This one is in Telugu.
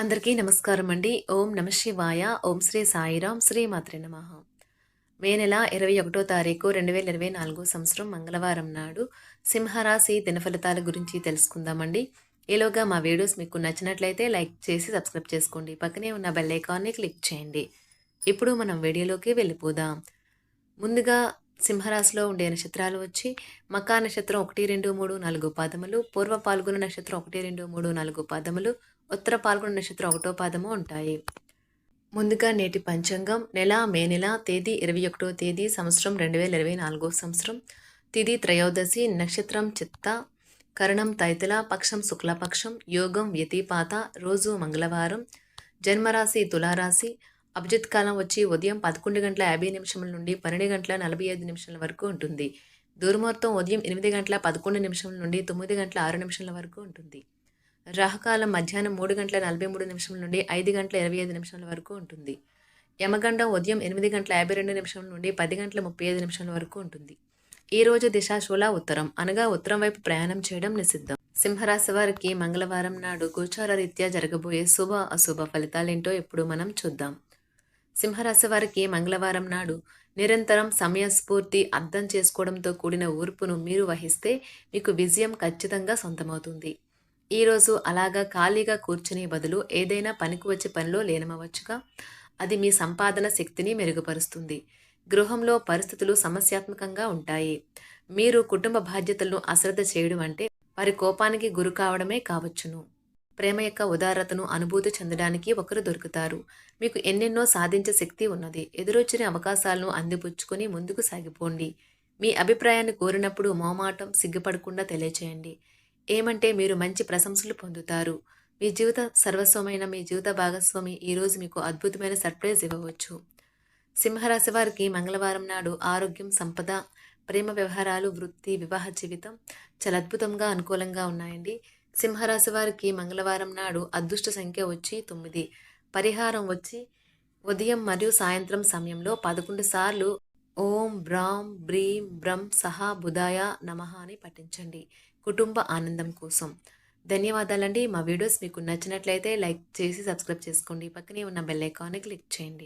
అందరికీ నమస్కారం అండి. ఓం నమ శివాయ. ఓం శ్రీ సాయిరాం. శ్రీ మాత్రే నమ. మే నెల ఇరవై ఒకటో తారీఖు రెండు వేల ఇరవై నాలుగు సంవత్సరం మంగళవారం నాడు సింహరాశి దినఫలితాల గురించి తెలుసుకుందామండి. ఈలోగా మా వీడియోస్ మీకు నచ్చినట్లయితే లైక్ చేసి సబ్స్క్రైబ్ చేసుకోండి. పక్కనే ఉన్న బెల్ ఐకాన్ని క్లిక్ చేయండి. ఇప్పుడు మనం వీడియోలోకి వెళ్ళిపోదాం. ముందుగా సింహరాశిలో ఉండే నక్షత్రాలు వచ్చి మకా నక్షత్రం ఒకటి రెండు మూడు నాలుగు పాదములు పూర్వ పాల్గొన నక్షత్రం ఒకటి రెండు మూడు నాలుగు పాదములు ఉత్తర పాల్గొన నక్షత్రం ఒకటో పాదము ఉంటాయి. ముందుగా నేటి పంచాంగం నెల మే నెల తేదీ ఇరవై ఒకటో తేదీ సంవత్సరం రెండు వేల ఇరవై నాలుగో సంవత్సరం తిది త్రయోదశి నక్షత్రం చిత్త కరణం తైతల పక్షం శుక్లపక్షం యోగం వ్యతిపాత రోజు మంగళవారం జన్మరాశి తులారాశి అభిజిత్ కాలం వచ్చి ఉదయం పదకొండు గంటల యాభై నిమిషముల నుండి పన్నెండు గంటల నలభై ఐదు నిమిషాల వరకు ఉంటుంది. దూరముహూర్తం ఉదయం ఎనిమిది గంటల పదకొండు నిమిషం నుండి తొమ్మిది గంటల ఆరు నిమిషాల వరకు ఉంటుంది. రాహుకాలం మధ్యాహ్నం మూడు గంటల నలభై మూడు నిమిషం నుండి ఐదు గంటల ఇరవై ఐదు నిమిషాల వరకు ఉంటుంది. యమగండం ఉదయం ఎనిమిది గంటల యాభై రెండు నిమిషం నుండి పది గంటల ముప్పై ఐదు నిమిషాల వరకు ఉంటుంది. ఈ రోజు దిశాశూల ఉత్తరం. అనగా ఉత్తరం వైపు ప్రయాణం చేయడం నిషిద్ధం. సింహరాశి వారికి మంగళవారం నాడు గోచార రీత్యా జరగబోయే శుభ అశుభ ఫలితాలేంటో ఇప్పుడు మనం చూద్దాం. సింహరాశి వారికి మంగళవారం నాడు నిరంతరం సమయస్ఫూర్తి అర్థం చేసుకోవడంతో కూడిన ఊర్పును మీరు వహిస్తే మీకు విజయం ఖచ్చితంగా సొంతమవుతుంది. ఈరోజు అలాగా ఖాళీగా కూర్చునే బదులు ఏదైనా పనికి వచ్చే పనిలో లేనమవచ్చుగా అది మీ సంపాదన శక్తిని మెరుగుపరుస్తుంది. గృహంలో పరిస్థితులు సమస్యాత్మకంగా ఉంటాయి. మీరు కుటుంబ బాధ్యతలను అశ్రద్ధ చేయడం అంటే వారి కోపానికి గురి కావడమే కావచ్చును. ప్రేమ యొక్క ఉదారతను అనుభూతి చెందడానికి ఒకరు దొరుకుతారు. మీకు ఎన్నెన్నో సాధించే శక్తి ఉన్నది. ఎదురొచ్చిన అవకాశాలను అందిపుచ్చుకొని ముందుకు సాగిపోండి. మీ అభిప్రాయాన్ని కోరినప్పుడు మోమాటం సిగ్గుపడకుండా తెలియచేయండి. ఏమంటే మీరు మంచి ప్రశంసలు పొందుతారు. మీ జీవిత సర్వస్వమైన మీ జీవిత భాగస్వామి ఈరోజు మీకు అద్భుతమైన సర్ప్రైజ్ ఇవ్వవచ్చు. సింహరాశి వారికి మంగళవారం నాడు ఆరోగ్యం సంపద ప్రేమ వ్యవహారాలు వృత్తి వివాహ జీవితం చాలా అద్భుతంగా అనుకూలంగా ఉన్నాయండి. సింహరాశి వారికి మంగళవారం నాడు అదృష్ట సంఖ్య వచ్చి తొమ్మిది. పరిహారం వచ్చి ఉదయం మరియు సాయంత్రం సమయంలో పదకొండు సార్లు ఓం బ్రాం బ్రీం బ్రం సహా బుధాయ నమః అని పఠించండి. కుటుంబ ఆనందం కోసం. ధన్యవాదాలండి. మా వీడియోస్ మీకు నచ్చినట్లయితే లైక్ చేసి సబ్స్క్రైబ్ చేసుకోండి. పక్కనే ఉన్న బెల్ ఐకాన్ని క్లిక్ చేయండి.